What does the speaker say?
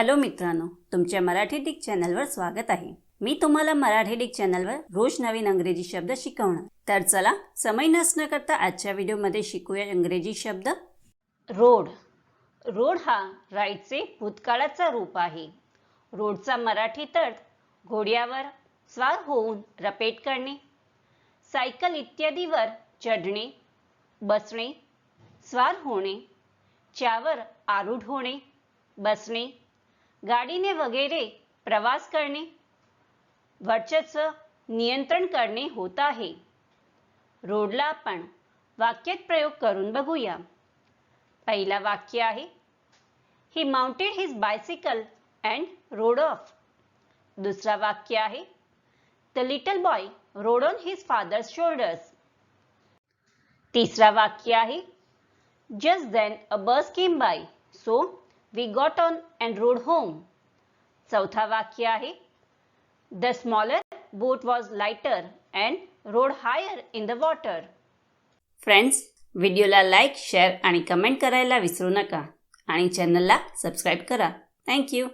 Hello मित्रांनो तुमच्या Marathi Dick चॅनलवर स्वागत आहे. मी तुम्हाला मराठी डिक चॅनलवर रोज नवीन अंग्रेजी शब्द शिकवणार. तर चला समय नसणं करता आजच्या व्हिडिओमध्ये शिकूया इंग्रजी शब्द. रोड. रोड हा राईडचे भूतकाळाचा रूप आहे. रोडचा मराठी तर्थ घोड्यावर स्वार होऊन रपेट करणे सायकल इत्यादीवर चढणे बसणे स्वार होणे च्यावर आरूढ होणे बसणे गाडीने वगैरे प्रवास करणे वर्चस्व नियंत्रण करणे होत आहे. रोडला आपण वाक्यात प्रयोग करून बघूया. पहिला वाक्य आहे he mounted his bicycle and rode of दुसरा वाक्य आहे the little boy rode on his father's shoulders तिसरा वाक्य आहे just then a bus came by so we got on and rode home चौथा वाक्य आहे. The smaller boat was lighter and rode higher in the water friends व्हिडिओला like share आणि comment करायला विसरू नका. आणि चॅनलला सबस्क्राईब करा. थँक्यू